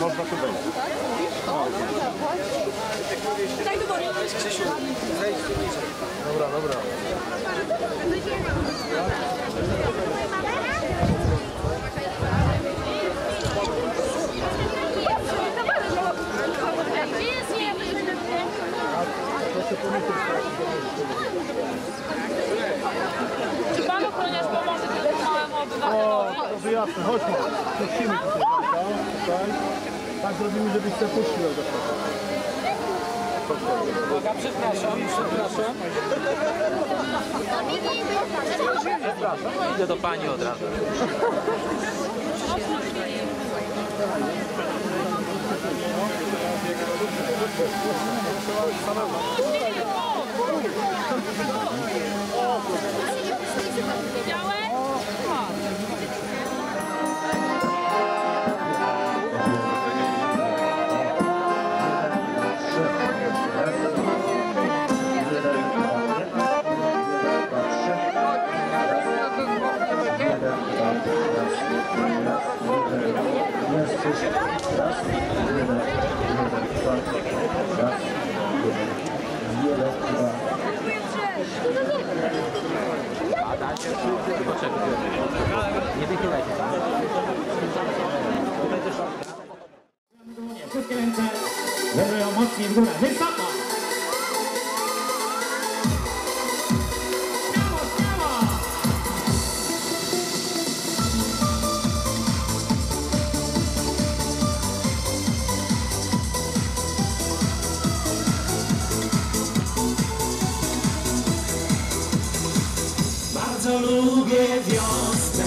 można tu wejść. Daj do wody. Dobra, dobra. Czy pan ochroniarz pomoże temu małemu obywatelowi? to wyjasne, chodźmy. Puścimy tutaj, Marta. Tak zrobimy, żebyś się puścił do Uwaga, przepraszam, przepraszam. Idę do pani od razu. Widziałeś? Poczekaj. Nie wychylajcie tam. Wszystkie ręce leżą mocniej w górę. Wysoko! Bardzo lubię wiosnę,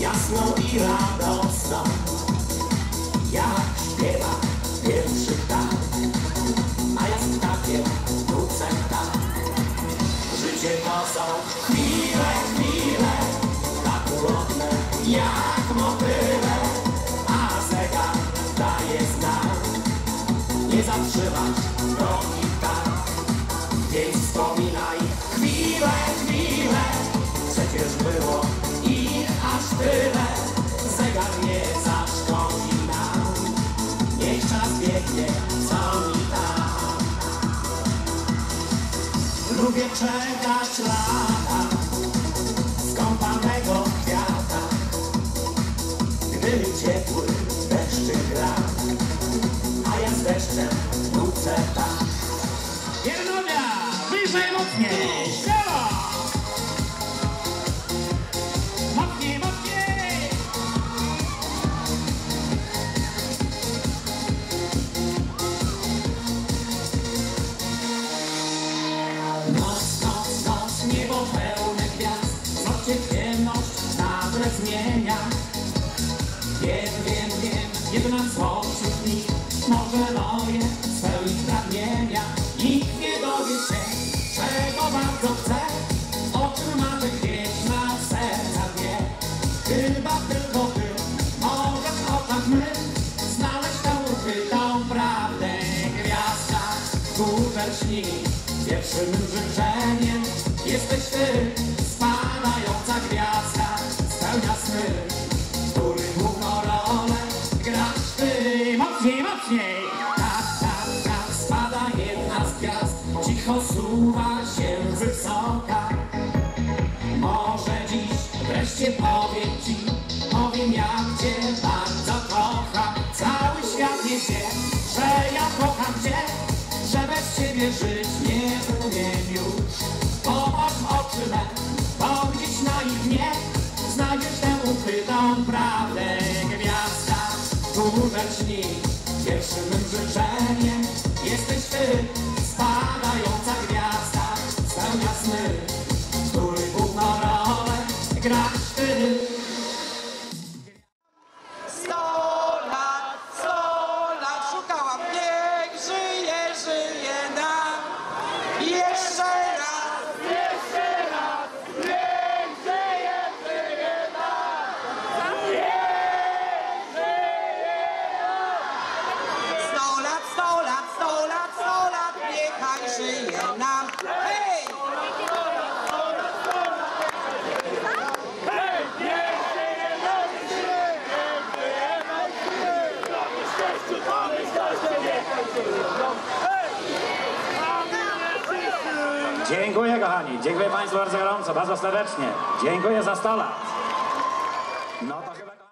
jasną i radosną. Jak śpiewa pierwszy ptak, a ja z ptakiem wrócę tak. Życie to są chwile, chwile, tak ulotne jak motyle, biegnie mi tam. Lubię czekać lata skąpanego kwiata, gdy ciepły deszczy gra, a ja z deszczem nucę tak. Piernowia, wyżej mocniej, śmiało! Wiem, wiem, wiem, jedna spośród nich może moje spełnić pragnienia. Nikt nie dowie się, czego bardzo chce, o czym marzę gdzieś na serca dnie. Chyba tylko ty możesz w oczach mych znaleźć tę ukrytą prawdę. Gwiazda, górze śni, pierwszym życzeniem jesteś ty, wreszcie powiem ci, powiem jak cię bardzo kocham. Cały świat nie wie, że ja kocham cię, że bez ciebie żyć nie umiem już. Popatrz w oczy me, powiedzieć na ich nie, znajdziesz tę ukrytą prawdę. Gwiazda, górze śni, pierwszym mym życzeniem jesteś ty, spadająca gwiazda, spełnia sny który główną Jeszcze raz, Dziękuję kochani, dziękuję Państwu bardzo gorąco, bardzo serdecznie. Dziękuję za 100 lat. No to chyba...